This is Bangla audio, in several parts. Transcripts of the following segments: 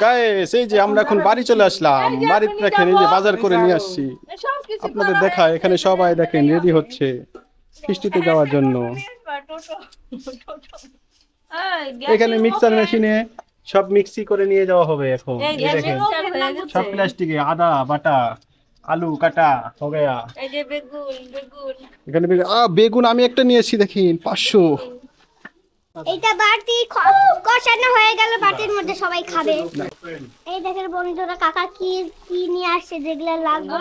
গায়েস এই যে আমরা এখন বাড়ি চলে আসলাম বাড়িতে দেখেন এই যে বাজার করে নিয়ে আসছি। আপনাদের দেখা এখানে সবাই দেখেন রেডি হচ্ছে ফিস্টিতে যাওয়ার জন্য। এখানে মিক্সার মেশিনে সব মিক্সি করে নিয়ে যাওয়া হবে এখন। দেখেন সব প্লাস্টিকে আদা বাটা আলু কাটা হয়ে গয়া এই যে বেগুন বেগুন। এখানে বেগুন- আ, বেগুন আমি একটা নিয়ে এসেছি দেখেন পাঁচশো। এইটা বাটি কষানো হয়ে গেল বাটির মধ্যে সবাই খাবে। এই দেখেন বন্ধুরা কাকা কি কি নিয়ে আসছে যেগুলো লাগবে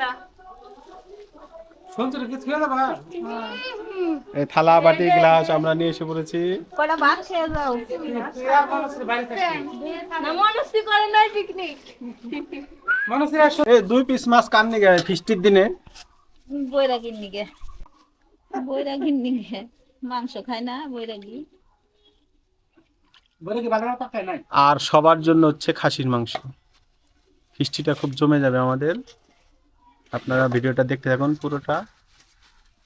না। থালা বাটি গ্লাস আমরা নিয়ে এসে পড়েছি। কটা ভাত খেয়ে যাও না মনস্তি করে নয় পিকনিক এই দুই পিস মাছ কান নিয়ে গেছে ফিস্টির দিনে। বৈরাগীর নিগে। বৈরাগীর নিগে। মাংস খায় না বৈরাগী আর সবার জন্য হচ্ছে খাসির মাংস। ফিস্টিটা খুব জমে যাবে আমাদের। আপনারা ভিডিওটা দেখতে থাকুন পুরোটা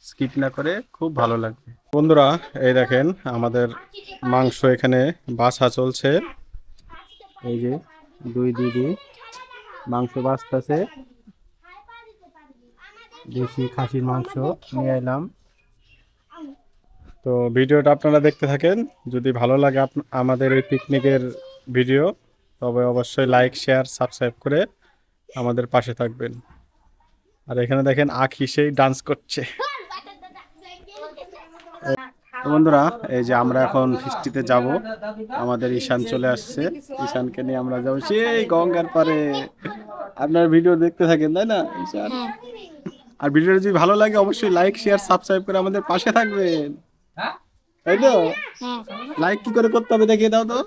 স্কিপ না করে খুব ভালো লাগবে। বন্ধুরা এই দেখেন আমাদের মাংস এখানে বাসা চলছে। এই যে দুই দুই দুই মাংস বাছতেছে। দেশি খাসির মাংস নিয়ে এলাম। তো ভিডিওটা আপনারা দেখতে থাকেন। যদি ভালো লাগে আমাদের এই পিকনিকের ভিডিও তবে অবশ্যই লাইক শেয়ার সাবস্ক্রাইব করে আমাদের পাশে থাকবেন। আর এখানে দেখেন আখি সেই ডান্স করছে। বন্ধুরা এই যে আমরা এখন ফিস্টিতে যাব। আমাদের ঈশান চলে আসছে। ঈশানকে নিয়ে আমরা যাব সেই গঙ্গার পারে আপনার ভিডিও দেখতে থাকেন তাই না ঈশান? আর ভিডিওটা যদি ভালো লাগে অবশ্যই লাইক শেয়ার সাবস্ক্রাইব করে আমাদের পাশে থাকবেন। তাই তো। লাইক কি করে করতে হবে দেখিয়ে দাও তো।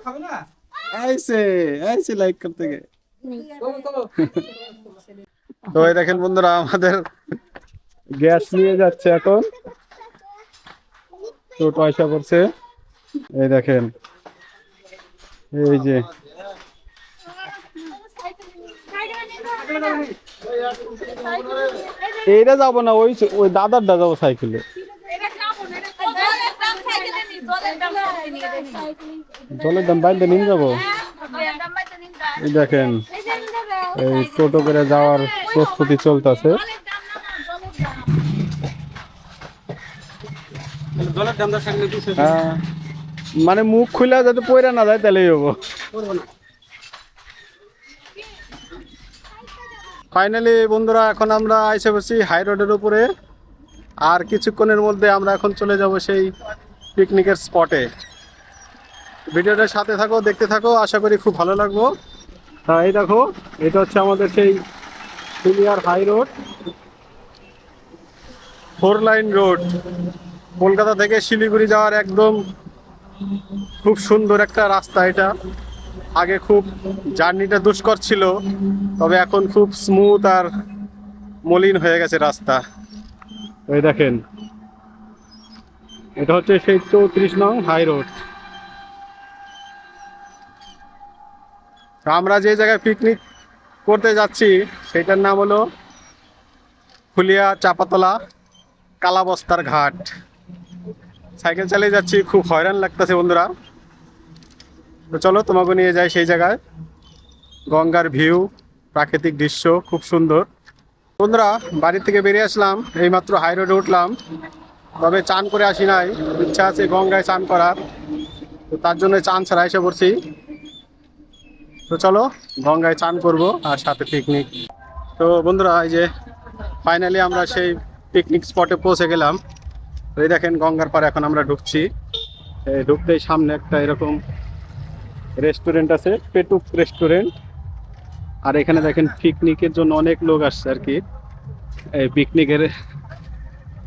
আইসে আইসে লাইক করতে গে তো এই দেখেন বন্ধুরা আমাদের গ্যাস নিয়ে যাচ্ছে এখন। তো পয়সা করছে এই দেখেন। এই যে। এইটা যাব না ওই ওই দাদারটা যাব সাইকেলে। জলের দাম বাইরে নিয়ে যাব। এই দেখেন এই টোটো করে যাওয়ার প্রস্তুতি চলতেছে। হ্যাঁ মানে মুখ খুলে যাতে পয়রা না যায় তাহলেই হব। ফাইনালি বন্ধুরা এখন আমরা এসে বসি হাই রোডের উপরে। আর কিছুক্ষণের মধ্যে আমরা এখন চলে যাব সেই পিকনিকের স্পটে ভিডিওটার সাথে থাকো, দেখতে থাকো, আশা করি খুব ভালো লাগবো। হ্যাঁ এই দেখো, এটা হচ্ছে আমাদের সেই পুলিয়ার high road. Four lane road. Kolkata থেকে শিলিগুড়ি যাওয়ার একদম খুব সুন্দর একটা রাস্তা এটা। আগে খুব জার্নিটা দুষ্কর ছিল, তবে এখন খুব স্মুথ আর মলিন হয়ে গেছে রাস্তা। ওই দেখেন এটা হচ্ছে সেই চৌত্রিশ নং হাই রোড। আমরা যে জায়গায় পিকনিক করতে যাচ্ছি সেটার নাম হলো ফুলিয়া চাপাতলা কালাবস্তার ঘাট। সাইকেল চালিয়ে যাচ্ছি, খুব হয়রান লাগতেছে বন্ধুরা। তো চলো, তোমাকে নিয়ে যাই সেই জায়গায়। গঙ্গার ভিউ প্রাকৃতিক দৃশ্য, খুব সুন্দর। বন্ধুরা বাড়ি থেকে বেরিয়ে আসলাম, এইমাত্র হাই রোডে উঠলাম। তবে চান করে আসি নাই। ইচ্ছা আছে গঙ্গায় চান করার। তো তার জন্য চান ছাড়া এসে পড়ছি। তো চলো, গঙ্গায় চান করব আর সাথে পিকনিক তো বন্ধুরা, এই যে ফাইনালি আমরা সেই পিকনিক স্পটে পৌঁছে গেলাম। এই দেখেন গঙ্গার পাড়ে এখন আমরা ঢুকছি। ঢুকতেই সামনে একটা এরকম রেস্টুরেন্ট আছে পেটুক রেস্টুরেন্ট আর এখানে দেখেন পিকনিকের জন্য অনেক লোক আসছে আর কি। এই পিকনিকের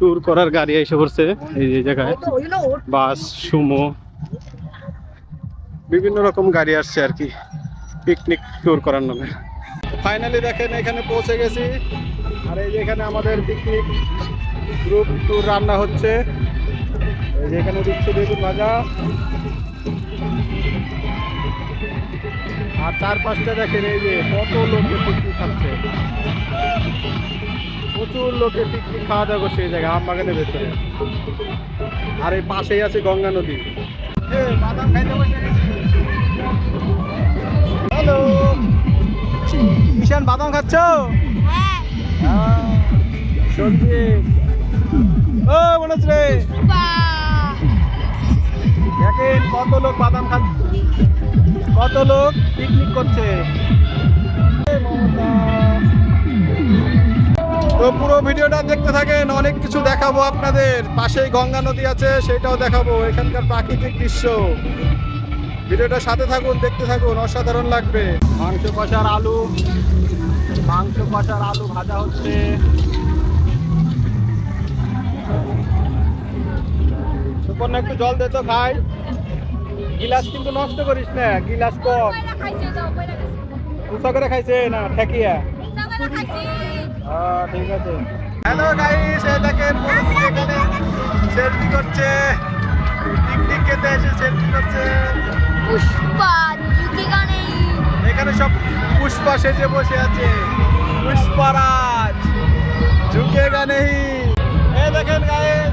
ট্যুর করার গাড়ি এসে পড়ছে এই যে জায়গায়। Bus, Sumo. বিভিন্ন রকম গাড়ি আসছে আর কি, পিকনিক ট্যুর করার নামে। ফাইনালি দেখেন, এখানে পৌঁছে গেছি। আর এই যে এখানে আমাদের পিকনিক গ্রুপ ট্যুর রান্না হচ্ছে। এই যে এখানে দিচ্ছে বেগুন ভাজা। আর চার পাঁচটা দেখেন, এই যে কত লোকে পিকনিক খাচ্ছে। প্রচুর লোকে পিকনিক খাওয়া দাওয়া করছে এই জায়গায় আম বাগানের ভেতরে। আর এই পাশেই আছে গঙ্গা নদী। খাইতে ঈশান বাদাম খাচ্ছ? হ্যাঁ। সত্যি। ও দেখেন কত লোক বাদাম খাচ্ছে কত লোক পিকনিক করছে। মমতা। তো পুরো ভিডিওটা দেখতে থাকেন অনেক কিছু দেখাবো আপনাদের। পাশেই গঙ্গা নদী আছে সেটাও দেখাবো এখানকার প্রাকৃতিক দৃশ্য। ভিডিওটা সাথে থাকুন দেখতে থাকুন অসাধারণ লাগবে। মাংস কষার আলু মাংস কষার আলু ভাজা হচ্ছে। সুপর্ণা একটু জল দে তো খাই। গিলাস কিন্তু নষ্ট করিস না গিলাস কম করে খাইছে না ঠেকিয়া। ঠিক আছে। হ্যালো গাইস এই দেখেন এখানে সেলফি করছে। পিকনিক খেতে এসে সেলফি করছে। পুষ্পা এখানে সব পুষ্পা সেজে বসে আছে। পুষ্পারাজ ঝুঁকে গানে। এই দেখেন গাইস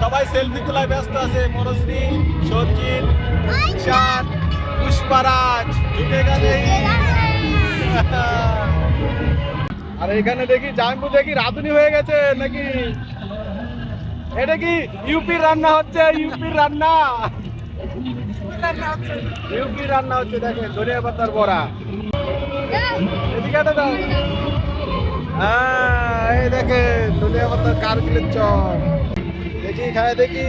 সবাই সেলফি তোলায় ব্যস্ত আছে। মনশ্রী সঞ্জিত পুষ্পারাজ ঝুঁকে গানে। আর এখানে দেখি জাম্বু দেখি রাঁধুনি হয়ে গেছে নাকি? এটা কি ইউপির রান্না হচ্ছে ইউপির রান্না? ইউপির রান্না হচ্ছে দেখেন ধনিয়া পাতার বড়া। এদিকে দাও। হ্যাঁ এই দেখেন ধনিয়া পাতার কারগিলের চপ। দেখি খায় দেখি।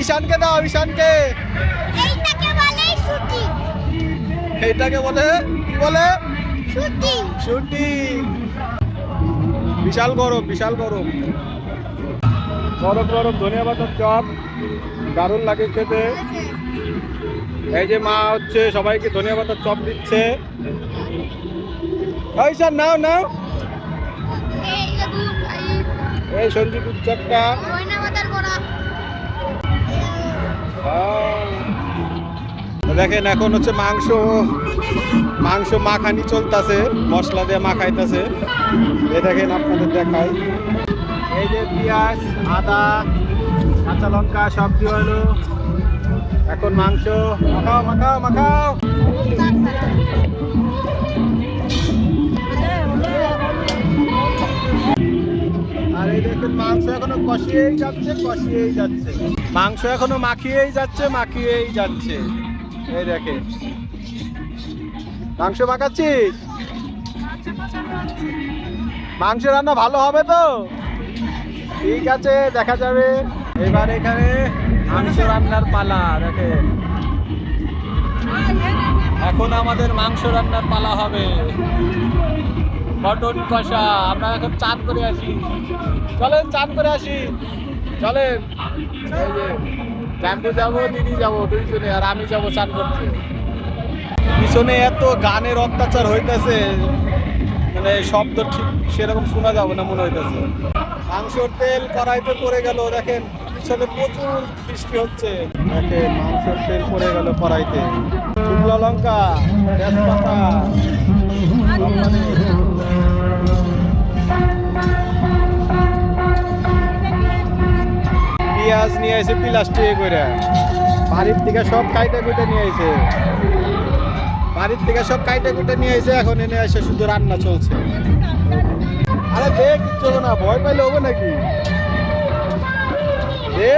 ঈশানকে দাও ঈশানকে। এইটাকে বলে শুটিং এইটাকে বলে কি বলে? শুটিং শুটিং বিশাল গরম বিশাল গরম। গরম গরম ধনিয়া পাতার চপ দারুণ লাগে খেতে। এই যে মা হচ্ছে সবাইকে ধনিয়া পাতার চপ দিচ্ছে। স্যার নাও নাও। এই ভাই এই দেখেন এখন হচ্ছে মাংস মাংস মাখানি চলতেছে, মশলা দিয়ে মাখাইতেছে। এই দেখেন আপনাদের দেখাই। এই যে পেঁয়াজ, আদা, কাঁচা লঙ্কা, সব দিয়ে এখন মাংস, মাখাও মাখাও মাখাও। আর মাংস এখনও কষিয়েই যাচ্ছে কষিয়েই যাচ্ছে। মাংস এখনও মাখিয়েই যাচ্ছে মাখিয়েই যাচ্ছে। এই দেখেন। মাংস মাখাচ্ছিস? মাংস রান্না ভালো হবে তো? ঠিক আছে, দেখা যাবে। এবার এখানে মাংস রান্নার পালা, দেখেন। এখন আমাদের মাংস রান্নার পালা হবে। মটন কষা, আমরা এখন চান করে আসি। চলেন, চান করে আসি। চলেন। যে যাব, দিদি যাব, দুইজনে, আর আমি যাব চান করতে। পিছনে এত গানের অত্যাচার হইতেছে মানে শব্দ ঠিক সেরকম শোনা যাবে না মনে হইতেছে। মাংসর তেল কড়াইতে পড়ে গেল, দেখেন, পিছনে প্রচুর বৃষ্টি হচ্ছে। দেখেন, মাংসের তেল পড়ে গেল কড়াইতে। শুকনো লঙ্কা, তেজপাতা কোম্পানি পেঁয়াজ নিয়ে আসে প্লাস্টিক করে বাড়ির থেকে সব কাইটা কুইটা নিয়ে আসে বাড়ির থেকে সব কাইটা কুটে নিয়ে আসে এখন এনে এসে শুধু রান্না চলছে। আরে দে কিচ্ছু না, ভয় পাইলে হবে নাকি? দে।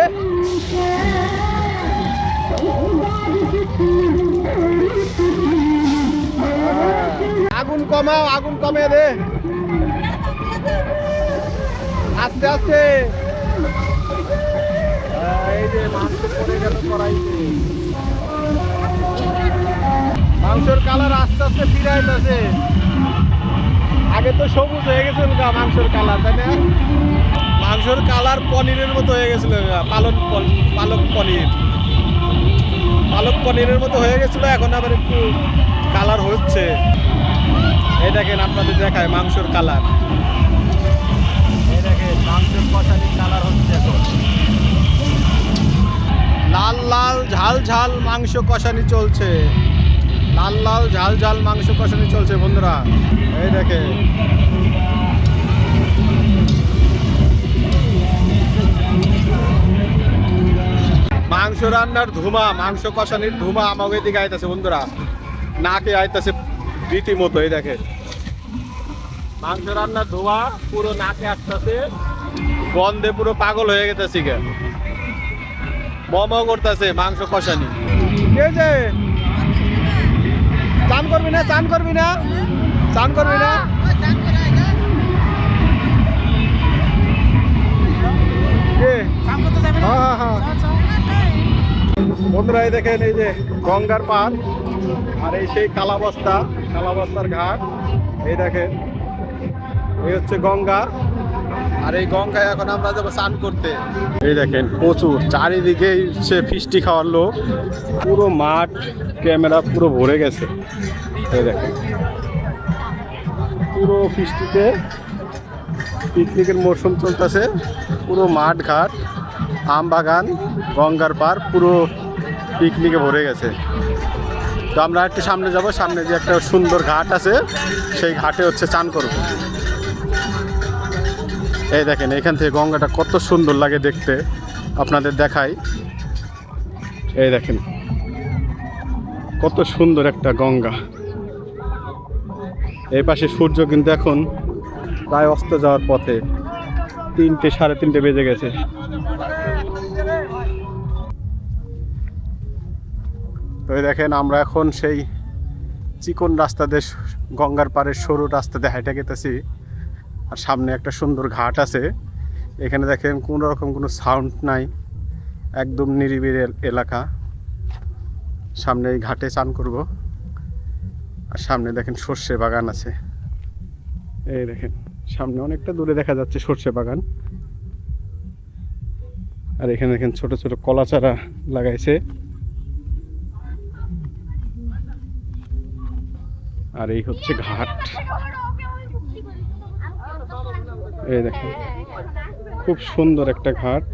আগুন কমাও, আগুন কমে দে। আস্তে আস্তে। এই যে মাংস পড়ে গেল কড়াইতে। মাংসর কালার আস্তে আস্তে ফিরে আইতেছে আগে তো সবুজ হয়ে গেছিল গা মাংসর কালার, তাই না? মাংসর কালার পনিরের মতো হয়ে গেছিল পালক পালক পনির। পালক পনিরের মতো হয়ে গেছিল, এখন আবার একটু কালার হচ্ছে। এই দেখেন আপনাদের দেখায় মাংসর কালার। এই দেখেন, মাংসের কষানির কালার হচ্ছে। লাল লাল, ঝাল ঝাল মাংস কষানি চলছে। লাল লাল, ঝাল ঝাল মাংস কষানি চলছে, বন্ধুরা। এই দেখে। মাংস রান্নার ধুমা, মাংস কষানির ধুমা আমাকে দিকে আইতাছে, বন্ধুরা। নাকে আইতাছে রীতিমতো, এই দেখে। মাংস রান্নার ধোয়া পুরো নাকে আসতেছে, গন্ধে পুরো পাগল হয়ে গেছে গে মম করতেছে, মাংস কষানি। কে যে? চান করবি না, চান করবি না? চান করবি না? হ্যাঁ হ্যাঁ হ্যাঁ। বন্ধুরা, এই দেখেন এই যে গঙ্গার পার আর এই সেই কালাবস্তা, কালাবস্তার ঘাট। এই দেখেন, এই হচ্ছে গঙ্গা। আর এই গঙ্গায় এখন আমরা যাব স্নান করতে। এই দেখেন, প্রচুর। চারিদিকে সে ফিস্টি খাওয়ার লোক। পুরো মাঠ, ক্যামেরা পুরো ভরে গেছে। এই দেখেন। পুরো ফিস্টিতে পিকনিকের মরশুম চলতেছে। পুরো মাঠ ঘাট, আম বাগান, গঙ্গার পার পুরো পিকনিকে ভরে গেছে। তো আমরা একটু সামনে যাব। সামনে যে একটা সুন্দর ঘাট আছে, সেই ঘাটে হচ্ছে চান করব। এই দেখেন, এখান থেকে গঙ্গাটা কত সুন্দর লাগে দেখতে। আপনাদের দেখাই। এই দেখেন, কত সুন্দর একটা গঙ্গা। এই পাশে সূর্য কিন্তু এখন প্রায় অস্ত যাওয়ার পথে তিনটে, সাড়ে তিনটে বেজে গেছে। তো দেখেন, আমরা এখন সেই চিকন রাস্তা দিয়ে গঙ্গার পাড়ের সরু রাস্তা দিয়ে হাইটে গেতেছি। আর সামনে একটা সুন্দর ঘাট আছে। এখানে দেখেন কোনো রকম কোনো সাউন্ড নাই, একদম নিরিবিলি এল- এলাকা। সামনে এই ঘাটে চান করব। আর সামনে দেখেন সর্ষে বাগান আছে। এই দেখেন, সামনে অনেকটা দূরে দেখা যাচ্ছে সর্ষে বাগান। আর এখানে দেখেন ছোট ছোট কলা চারা লাগাইছে। আর এই হচ্ছে ঘাট। এই দেখেন, খুব সুন্দর একটা ঘাট।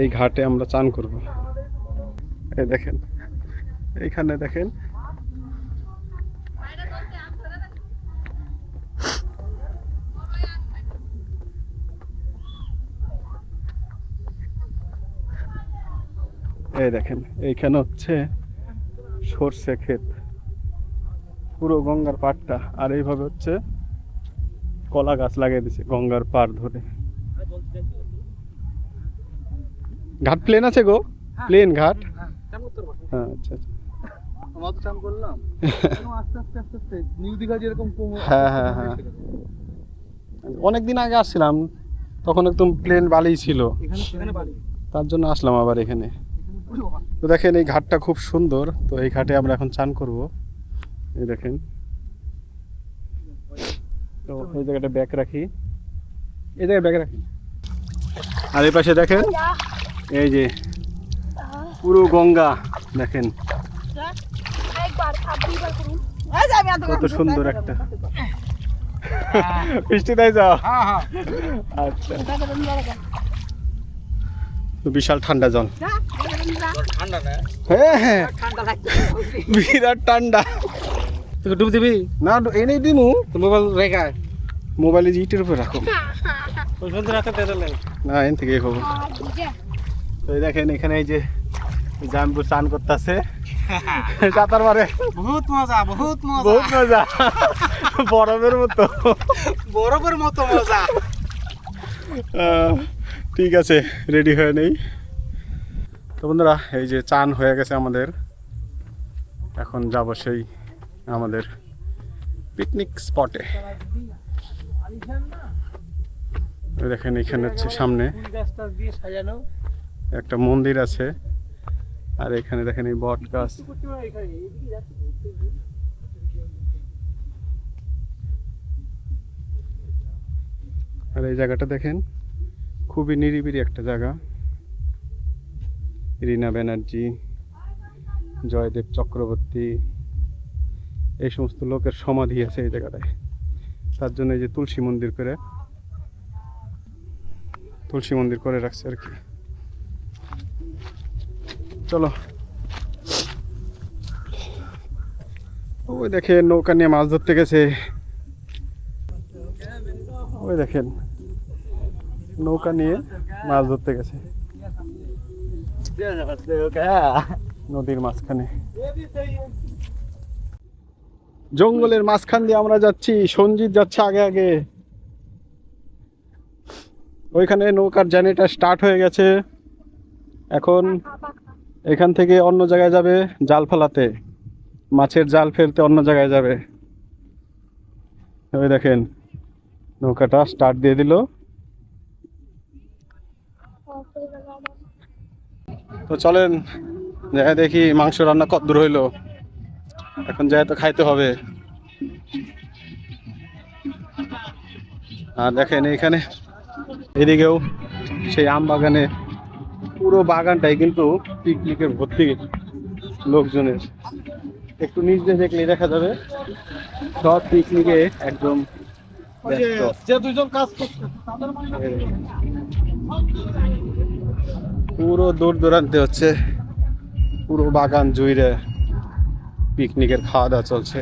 এই ঘাটে আমরা চান করব। এই দেখেন, এইখানে দেখেন। এই দেখেন, এইখানে হচ্ছে সর্ষে ক্ষেত। পুরো গঙ্গার পাটটা আর এইভাবে হচ্ছে কলা গাছ লাগিয়ে দিছে গঙ্গার পাড় ধরে। ঘাট প্লেন আছে গো? প্লেন ঘাট? হ্যাঁ আচ্ছা আচ্ছা। হ্যাঁ, হ্যাঁ, হ্যাঁ। অনেক দিন আগে আসছিলাম তখন একদম প্লেন বালি ছিল। তার জন্য আসলাম আবার এখানে। তো দেখেন এই ঘাটটা খুব সুন্দর তো এই ঘাটে আমরা এখন চান করব। এই দেখেন। তো এই জায়গাটা ব্যাগ রাখি। এই জায়গায় ব্যাগ রাখি। আর এই পাশে দেখেন এই যে পুরো গঙ্গা দেখেন। কত সুন্দর একটা। বৃষ্টি তাই যাও? হ্যাঁ হ্যাঁ। আচ্ছা। তো বিশাল ঠান্ডা জল। হ্যাঁ হ্যাঁ। বিরাট ঠান্ডা। তোকে ডুব দিবি? না এনেই দিমু। তো মোবাইল রেখা। মোবাইলে ইটের উপরে রাখো। ওই সুন্দর রাখতে দিলে না এন থেকে হব তো দেখেন এখানে এই যে জাম্বু চান করতেছে। সাঁতার মারে। বহুত মজা বহুত মজা। বহুত মজা। বরফের মতো। বরফের মতো মজা। ঠিক আছে রেডি হয়ে নেই। তো বন্ধুরা এই যে চান হয়ে গেছে আমাদের। এখন যাব সেই আমাদের পিকনিক স্পটে দেখেন এখানে হচ্ছে সামনে একটা মন্দির আছে। আর এখানে দেখেন এই বট গাছ। আর এই জায়গাটা দেখেন, খুবই নিরিবিলি একটা জায়গা। রীনা ব্যানার্জি, জয়দেব চক্রবর্তী এই সমস্ত লোকের সমাধি আছে এই জায়গাটায়। তার জন্য এই যে তুলসী মন্দির করে তুলসী মন্দির করে রাখছে আর কি। চলো। ওই দেখেন নৌকা নিয়ে মাছ ধরতে গেছে। ওই দেখেন নৌকা নিয়ে মাছ ধরতে গেছে। নদীর মাঝখানে। জঙ্গলের মাঝখান দিয়ে আমরা যাচ্ছি, সঞ্জিত যাচ্ছে আগে আগে। ওইখানে নৌকার জার্নিটা স্টার্ট হয়ে গেছে। এখন এখান থেকে অন্য জায়গায় যাবে জাল ফেলাতে। মাছের জাল ফেলতে অন্য জায়গায় যাবে। ওই দেখেন, নৌকাটা স্টার্ট দিয়ে দিল। তো চলেন যাই দেখি মাংস রান্না কত দূর হইল। এখন যাই তো খাইতে হবে। আর দেখেন এখানে এদিকেও সেই আম বাগানে পুরো বাগানটাই কিন্তু পিকনিকের ভর্তি লোকজনের। একটু নিচ দিয়ে দেখলেই দেখা যাবে সব পিকনিকে একদম পুরো দূর দূরান্তে হচ্ছে পুরো বাগান জুইরে পিকনিকের খাওয়া দাওয়া চলছে।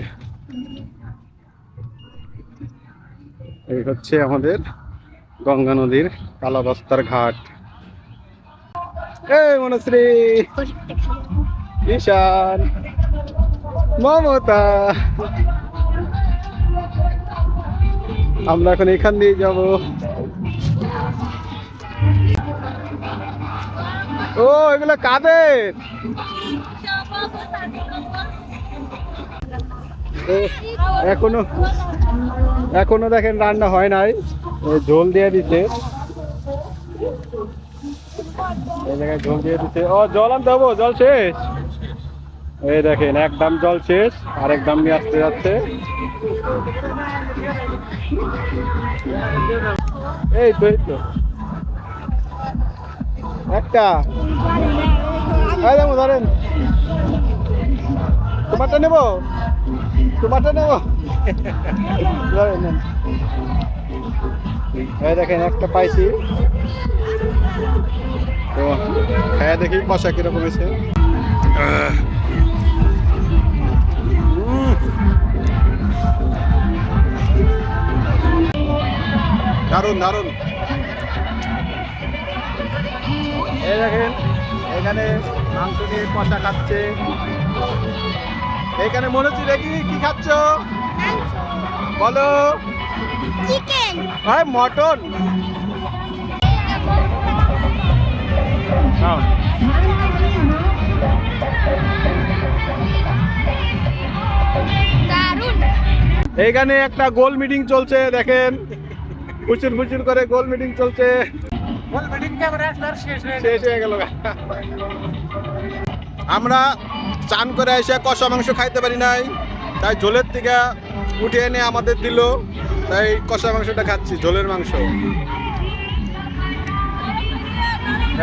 এই হচ্ছে আমাদের গঙ্গা নদীর কালাবস্তার ঘাট। এই মনশ্রী। ঈশান। মমতা। আমরা এখন এখান দিয়ে যাব। ও, এগুলো কাদের? ও, এখনও এখনও দেখেন রান্না হয় নাই। ঝোল দিয়ে দিচ্ছে এই ঝোল দিয়ে দিচ্ছে ও জল আনতে হব জল শেষ। এই দেখেন এক দাম জল শেষ আরেক দাম নিয়ে আসতে যাচ্ছে। এই তো এই তো। একটা। ধরেন। তোমারটা নেব? তোমারটা দেখেন, একটা পাইছি। তো হ্যাঁ দেখি কষা কীরকম হয়েছে। দারুণ এই দেখেন, এখানে মাংস দিয়ে কষা খাচ্ছে। এখানে মনে হচ্ছে দেখি কি খাচ্ছ? বলো। চিকেন ভাই মটন। এইখানে একটা গোল মিটিং চলছে দেখেন। ফুচুর ফুচুর করে গোল মিটিং চলছে। শেষ হয়ে গেল। আমরা চান করে এসে কষা মাংস খাইতে পারি নাই। তাই ঝোলের থেকে উঠে এনে আমাদের দিল। তাই কষা মাংসটা খাচ্ছি ঝোলের মাংস।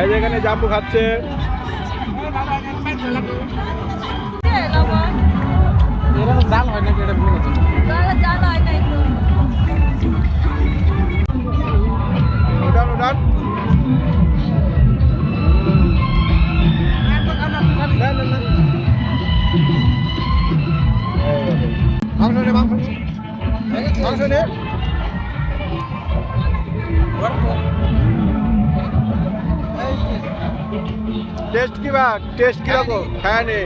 এই যে এখানে জাম্বু খাচ্ছে। না, না, না। নে মাংস মাংস নে। টেস্ট কি বা? টেস্ট কীরকম? খায় নে।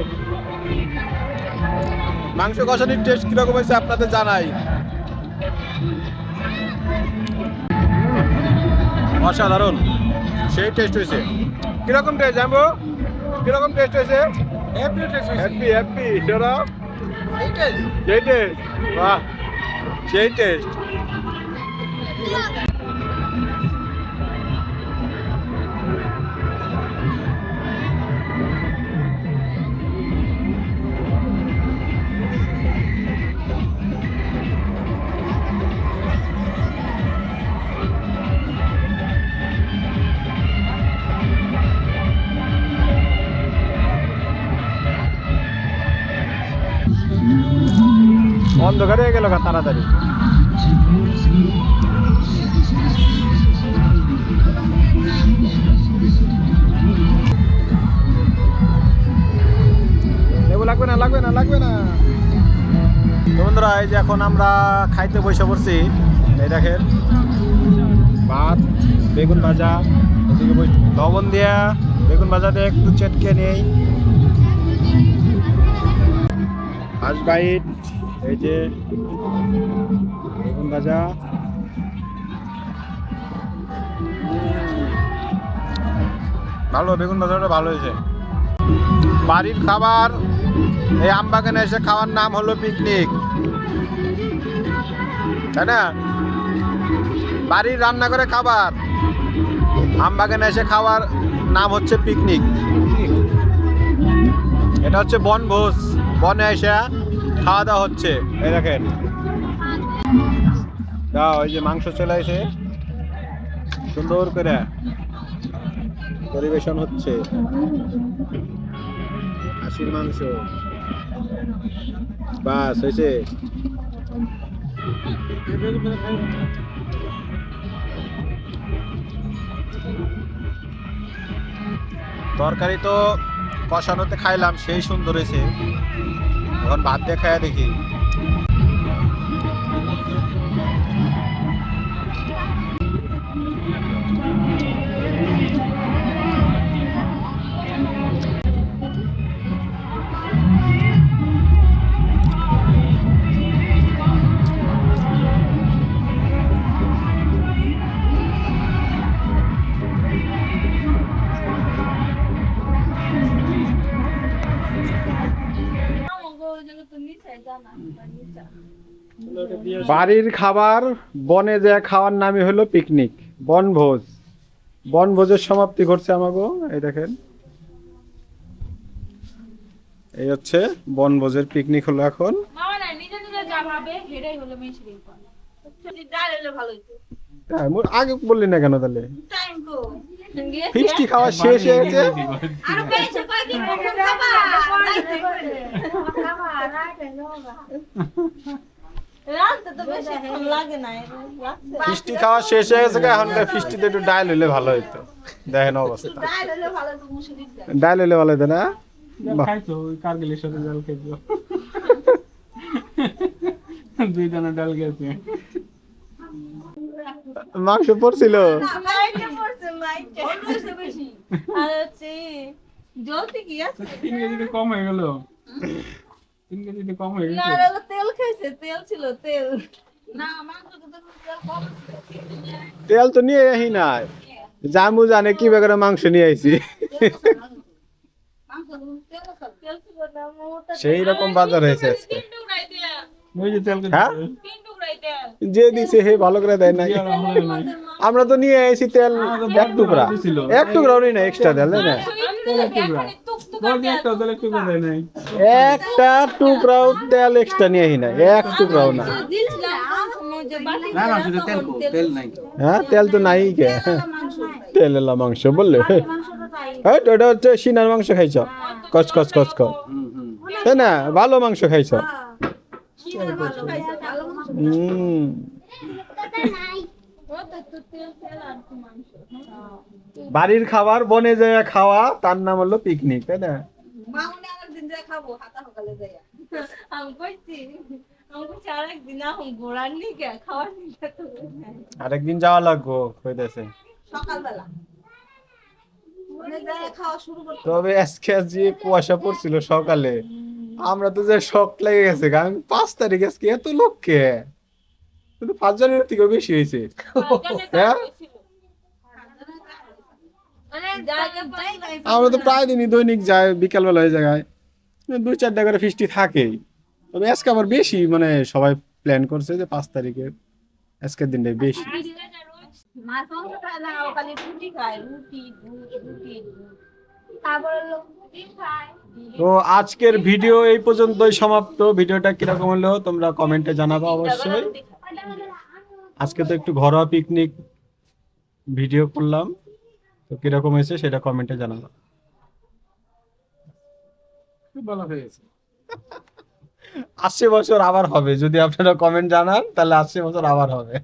মাংস কষানির টেস্ট কীরকম হয়েছে আপনাদের জানাই। অসাধারণ। সেই টেস্ট হয়েছে। কীরকম টেস্ট জানব? কীরকম টেস্ট হয়েছে? হ্যাপি টেস্ট হ্যাপি হ্যাপি সেই টেস্ট বাহ সেই টেস্ট অন্ধকার হয়ে গেল তাড়াতাড়ি। লেবু লাগবে না লাগবে না লাগবে না। বন্ধুরা, এই যে এখন আমরা খাইতে বসে পড়ছি, এই দেখেন, ভাত, বেগুন ভাজা, এদিকে লবণ দিয়া বেগুন ভাজা দিয়ে একটু চেটকে নেই। হাঁস বাইট। এই যে বেগুন ভাজা। ভালো, বেগুন ভাজাটা ভালো হয়েছে। বাড়ির খাবার, এই আমবাগানে এসে খাওয়ার নাম হলো পিকনিক তাই না? বাড়ির রান্না করে খাবার আমবাগানে এসে খাওয়ার নাম হচ্ছে পিকনিক এটা হচ্ছে বনভোজ। বনে এসে খাওয়া দাওয়া হচ্ছে। এই দেখেন। দাও ওই যে মাংস চলে এসে সুন্দর করে পরিবেশন হচ্ছে। খাসির মাংস। বাস, হয়েছে। তরকারি তো কষানোতে খাইলাম, সেই সুন্দর হয়েছে। এখন ভাত দিয়ে খাইয়া দেখি। বাড়ির খাবার বনে যে খাওয়ার নামই হলো পিকনিক বনভোজ। বনভোজের সমাপ্তি ঘটছে আমাকে এই দেখেন। এই হচ্ছে বনভোজের পিকনিক হলো এখন। ভালো হইতো। হ্যাঁ, আগে বললি না কেন তাহলে? টাইম ফিস্টি খাওয়া শেষ হয়ে না ফিস্টি খাওয়া শেষ হয়ে গেছে এখন ফিস্টিতে একটু ডাল হইলে ভালো হইতো। দেখেন অবস্থা। ডাল হলে ভালো হইতো না? দুই দানা ডাল গেছে মাংস পড়ছিল মাইকে পড়ছে মাইকে পড়ছে বেশি আর হচ্ছে জলদি কি আছে তিন কেজিতে কম হয়ে গেল। তিন কেজিতে কম হয়ে না তেল খাইছে তেল ছিল তেল। মাংস তো দেখুন তেল তো নিয়ে আহি নাই। জামু জানে কি বেকার মাংস নিয়ে আইছি মাংস তেল তেল ছিল না মোটা সেই রকম বাজার হয়েছে আজকে। হ্যাঁ? যে দিছে, হে ভালো করে দেয় নাই। আমরা তো নিয়ে আইছি তেল এক টুকরা। এক টুকরা নেই না এক্সট্রা তাই না? একটা টুকরাও তেল এক্সট্রা নিয়ে না এক টুকরাও না। হ্যাঁ তেল তো নাই কে? তেল এলা মাংস বললে। হ্যাঁ ওটা হচ্ছে সিনার মাংস খাইছ? কচ কচ কচ কচ। না? ভালো মাংস খাইছ হুম। বাড়ির খাবার বনে যায় খাওয়া তার নাম হলো পিকনিক তাই না? আরেকদিন যাওয়া লাগবো কইতেছে। সকালবেলা। যাই খাওয়া শুরু করতে তবে আজকে যে কুয়াশা পড়ছিল সকালে। আমরা তো যে শখ লেগে গেছে। আমি পাঁচ তারিখ আজকে এত লোককে। কিন্তু পাঁচ জনের থেকে বেশি হয়েছে। হ্যাঁ? আমরা তো প্রায় দিনই দৈনিক যাই, বিকালবেলা ওই জায়গায় দুই চারটা করে ফিস্টি থাকেই। তবে আজকে আবার বেশি মানে সবাই প্ল্যান করছে যে পাঁচ তারিখে আজকের দিনটাই বেশি। মাছ মাংস খায় না রুটি খায়, রুটি রুটি তো আজকের ভিডিও এই পর্যন্তই সমাপ্ত। ভিডিওটা কীরকম হলো তোমরা কমেন্টে জানাব অবশ্যই। আজকে তো একটু ঘরোয়া পিকনিক ভিডিও করলাম। তো কীরকম হয়েছে সেটা কমেন্টে জানাব। হয়ে গেছে আশি বছর আবার হবে। যদি আপনারা কমেন্ট জানান তাহলে আশি বছর আবার হবে।